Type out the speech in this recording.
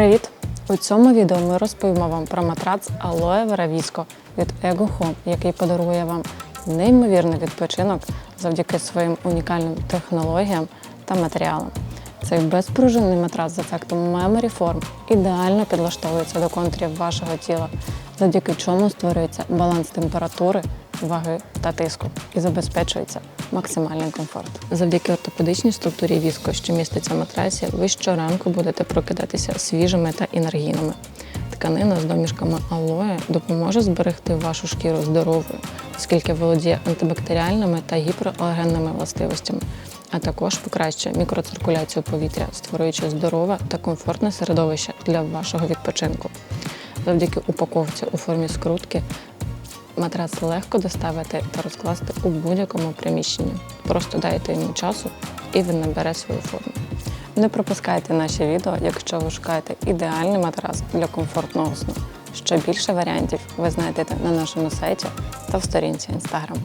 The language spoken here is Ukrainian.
Привіт! У цьому відео ми розповімо вам про матрац Vera Visco від Ego Home, який подарує вам неймовірний відпочинок завдяки своїм унікальним технологіям та матеріалам. Цей безпружинний матрац з ефектом Memory Form ідеально підлаштовується до контурів вашого тіла, завдяки чому створюється баланс температури, ваги та тиску і забезпечується максимальний комфорт. Завдяки ортопедичній структурі віско, що міститься в матрасі, ви щоранку будете прокидатися свіжими та енергійними. Тканина з домішками алоє допоможе зберегти вашу шкіру здоровою, оскільки володіє антибактеріальними та гіпералергенними властивостями, а також покращує мікроциркуляцію повітря, створюючи здорове та комфортне середовище для вашого відпочинку. Завдяки упаковці у формі скрутки Матрац легко доставити та розкласти у будь-якому приміщенні. Просто дайте йому часу і він набере свою форму. Не пропускайте наші відео, якщо ви шукаєте ідеальний матрас для комфортного сну. Ще більше варіантів ви знайдете на нашому сайті та в сторінці Instagram.